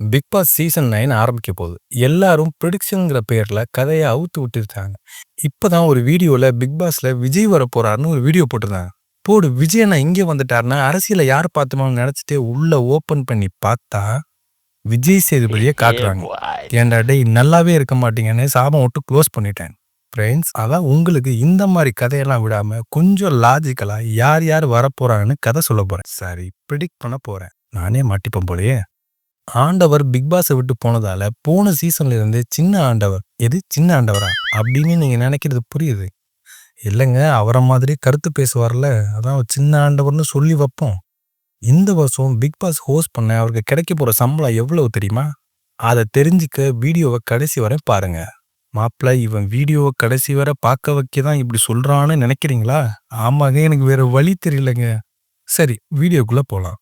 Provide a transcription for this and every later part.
Big Boss season nine ஆரம்பிக்க போகுது. எல்லாரும் ப்ரிடிக்ஷனுங்கிற பேர்ல கதையை அவுத்து விட்டுருக்காங்க இப்பதான் ஒரு வீடியோல பிக் பாஸ்ல விஜய் வர போறாருன்னு ஒரு வீடியோ போட்டிருந்தாங்க. போடு விஜய் அண்ணா இங்கே வந்துட்டாருன்னா அரசியல யார் பார்த்தோமோ நினைச்சிட்டு உள்ள ஓபன் பண்ணி பார்த்தா விஜய் சேதுபதியை காட்டுறாங்க ஏன்டா டேய் நல்லாவே இருக்க மாட்டீங்கன்னு சாபம் விட்டு க்ளோஸ் பண்ணிட்டேன். ஃப்ரெண்ட்ஸ் அதான் உங்களுக்கு இந்த மாதிரி கதையெல்லாம் விடாம கொஞ்சம் லாஜிக்கலா யார் யார் வரப்போறாங்கன்னு கதை சொல்ல போறேன். சரி ப்ரிடிக்ட் பண்ண போறேன். நானே மாட்டிப்பேன் போலயே. ஆண்டவர் பிக் பாஸை விட்டு போனதால போன சீசன்ல இருந்து சின்ன ஆண்டவர். எது? சின்ன ஆண்டவரா? அப்படின்னு நீங்க நினைக்கிறது புரியுது. இல்லைங்க அவரை மாதிரி கருத்து பேசுவார்ல. அதான் சின்ன ஆண்டவர்னு சொல்லி வைப்போம். இந்த வருஷம் பிக் பாஸ் ஹோஸ்ட் பண்ண அவருக்கு கிடைக்க போற சம்பளம் எவ்வளவு தெரியுமா? அதை தெரிஞ்சுக்க வீடியோவை கடைசி வரை பாருங்க. மாப்பிள்ள இவன் வீடியோவை கடைசி வரை பார்க்க வைக்க தான் இப்படி சொல்றான்னு நினைக்கிறீங்களா? ஆமாங்க எனக்கு வேற வழி தெரியலங்க. சரி வீடியோக்குள்ள போலாம்.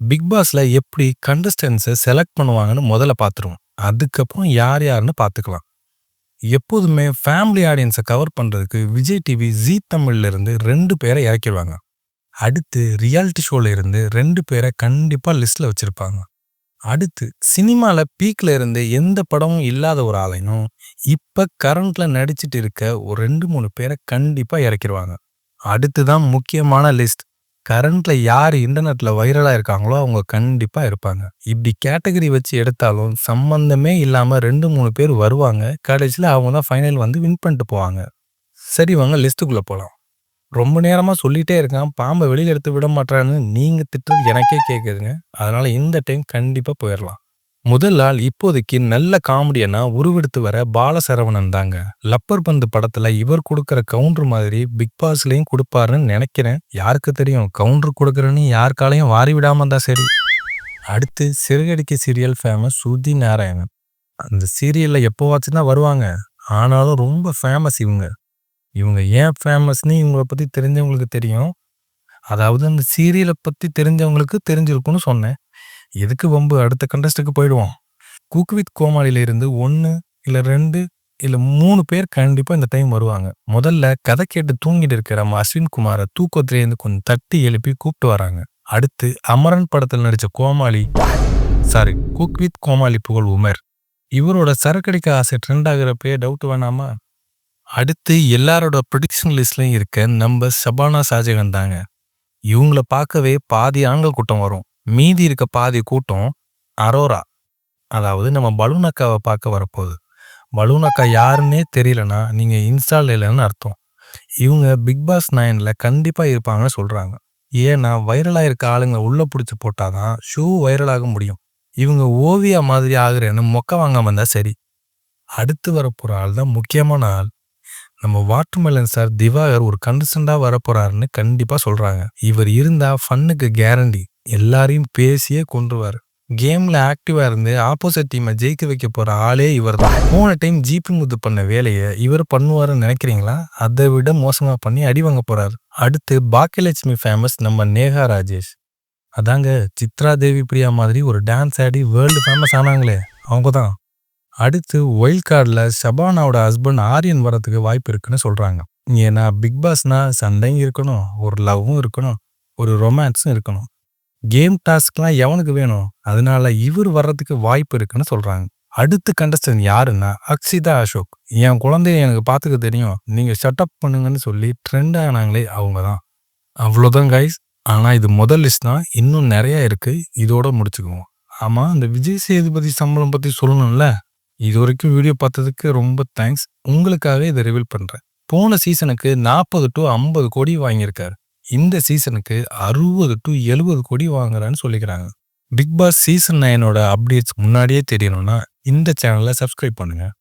பிக் பாஸ்ல எப்படி கண்டஸ்டன்ஸை செலக்ட் பண்ணுவாங்கன்னு முதல்ல பார்த்துருவோம். அதுக்கப்புறம் யார் யாருன்னு பார்த்துக்கலாம். எப்போதுமே ஃபேமிலி ஆடியன்ஸை கவர் பண்றதுக்கு விஜய் டிவி ஜி தமிழ்ல இருந்து ரெண்டு பேரை இறக்கிடுவாங்க. அடுத்து ரியாலிட்டி ஷோல இருந்து ரெண்டு பேரை கண்டிப்பா லிஸ்ட்ல வச்சிருப்பாங்க. அடுத்து சினிமால பீக்ல இருந்து எந்த படமும் இல்லாத ஒரு ஆளையும் இப்ப கரண்ட்ல நடிச்சிட்டு இருக்க ஒரு ரெண்டு மூணு பேரை கண்டிப்பா இறக்கிடுவாங்க. அடுத்துதான் முக்கியமான லிஸ்ட் கரண்ட்ல யார் இன்டர்நெட்ல வைரலா இருக்காங்களோ அவங்க கண்டிப்பா இருப்பாங்க. இப்படி கேட்டகரி வச்சு எடுத்தாலும் சம்பந்தமே இல்லாம ரெண்டு மூணு பேர் வருவாங்க. கடைசியில் அவங்க தான் ஃபைனல் வந்து வின் பண்ணிட்டு போவாங்க. சரி வாங்க லிஸ்ட்டுக்குள்ள போலாம். ரொம்ப நேரமா சொல்லிட்டே இருக்கான். பாம்பை வெளியில எடுத்து விட மாட்டான்னு நீங்க திட்டுறது எனக்கே கேட்குதுங்க அதனால இந்த டைம் கண்டிப்பா போயிடலாம் முதல் ஆள் இப்போதைக்கு நல்ல காமெடியனா உருவெடுத்து வர பாலசரவணன் தாங்க. லப்பர் பந்து படத்துல இவர் கொடுக்கற கவுண்டர் மாதிரி பிக் பாஸ்லயும் கொடுப்பாருன்னு நினைக்கிறேன். யாருக்கு தெரியும்? கவுண்டர் கொடுக்கறன்னு யாருக்காலையும் வாரி விடாம தான் சரி. அடுத்து சிறுகடிக்க சீரியல் ஃபேமஸ் சுதி நாராயணன். அந்த சீரியல்ல எப்போவாச்சும் தான் வருவாங்க. ஆனாலும் ரொம்ப ஃபேமஸ் இவங்க. இவங்க ஏன் ஃபேமஸ்னு இவங்கள பத்தி தெரிஞ்சவங்களுக்கு தெரியும். அதாவது அந்த சீரியலை பத்தி தெரிஞ்சவங்களுக்கு தெரிஞ்சிருக்கும்னு சொன்னேன். எதுக்கு வம்பு? அடுத்த கண்டஸ்டுக்கு போயிடுவோம். குக் வித் கோமாளியிலிருந்து ஒன்று இல்லை ரெண்டு இல்லை மூணு பேர் கண்டிப்பாக இந்த டைம் வருவாங்க. முதல்ல கதை கேட்டு தூங்கிட்டு இருக்கிற நம்ம அஸ்வின் குமாரை தூக்கத்திலேருந்து கொஞ்சம் தட்டி எழுப்பி கூப்பிட்டு வராங்க. அடுத்து அமரன் படத்தில் நடித்த Comali. Sorry cook with Comali புகழ் உமர். இவரோட சரக்கடிக்க ஆசை ட்ரெண்ட் ஆகிறப்பே டவுட் வேணாமா? அடுத்து எல்லாரோட ப்ரொடிக்ஷன் லிஸ்ட்லயும் இருக்க நம்ம சபானா ஷாஜகான் தாங்க. இவங்கள பார்க்கவே பாதி ஆண்கள் கூட்டம் வரும். மீதி இருக்க பாதி கூட்டம் அரோரா. அதாவது நம்ம பலூன் அக்காவை பார்க்க வரப்போகுது. பலூன் அக்கா யாருன்னே தெரியலனா நீங்கள் இன்ஸ்டால் இல்லைன்னு அர்த்தம். இவங்க பிக் பாஸ் நைனில் கண்டிப்பாக இருப்பாங்கன்னு சொல்கிறாங்க ஏன்னா வைரலாக இருக்க ஆளுங்களை உள்ளே பிடிச்சி போட்டால் தான் ஷூ வைரலாக முடியும். இவங்க ஓவியா மாதிரி ஆகுறேன்னு மொக்க வாங்காம இருந்தால் சரி. அடுத்து வரப்போகிற ஆள் தான் முக்கியமான ஆள். நம்ம வாட்டர்மெலன் சார் திவாகர் ஒரு கண்டஸ்டண்டா வரப்போகிறாருன்னு கண்டிப்பாக சொல்கிறாங்க இவர் இருந்தால் ஃபன்னுக்கு கேரண்டி எல்லாரையும் பேசியே கொன்றுவார். கேம்ல ஆக்டிவா இருந்து ஆப்போசிட் டீமை ஜெயிக்க வைக்க போற ஆளே இவர் தான் மூணு டைம் ஜிபி முத்து பண்ண வேலையை இவர் பண்ணுவாருன்னு நினைக்கிறீங்களா? அதை விட மோசமா பண்ணி அடி வாங்க போறாரு. அடுத்து பாக்கியலட்சுமி ஃபேமஸ் நம்ம நேஹா ராஜேஷ். அதாங்க சித்ரா தேவி பிரியா மாதிரி ஒரு டான்ஸ் ஆடி வேர்ல்டு ஃபேமஸ் ஆனாங்களே அவங்க தான் அடுத்து ஒயில்ட் கார்டில் ஷபானாவோட ஹஸ்பண்ட் ஆரியன் வரத்துக்கு வாய்ப்பு இருக்குன்னு சொல்றாங்க. ஏன்னா பிக் பாஸ்னா சண்டையும் இருக்கணும் ஒரு லவ்வும் இருக்கணும் ஒரு ரொமான்ஸும் இருக்கணும். கேம் டாஸ்க்லாம் எவனுக்கு வேணும்? அதனால இவர் வர்றதுக்கு வாய்ப்பு இருக்குன்னு சொல்றாங்க. அடுத்த கண்டஸ்டன் யாருன்னா அக்ஷிதா அசோக். என் குழந்தைய எனக்கு பார்த்துக்க தெரியும். நீங்க ஷட்டப் பண்ணுங்கன்னு சொல்லி ட்ரெண்ட் ஆனாங்களே அவங்க தான் அவ்வளோதான் கைஸ் ஆனா இது முதல் லிஸ்ட் தான். இன்னும் நிறைய இருக்கு. இதோட முடிச்சுக்குவோம். ஆமா இந்த விஜய் சேதுபதி சம்பளம் பத்தி சொல்லணும்ல? இது வரைக்கும் வீடியோ பார்த்ததுக்கு ரொம்ப தேங்க்ஸ் உங்களுக்காக இதை ரிவீல் பண்றேன். போன சீசனுக்கு நாற்பது டு ஐம்பது கோடி வாங்கியிருக்காரு. இந்த சீசனுக்கு அறுபது டு எழுபது கோடி வாங்குறான்னு சொல்லிக்கிறாங்க. பிக் பாஸ் சீசன் நைனோட அப்டேட்ஸ் முன்னாடியே தெரியணும்னா இந்த சேனலை சப்ஸ்கிரைப் பண்ணுங்கள்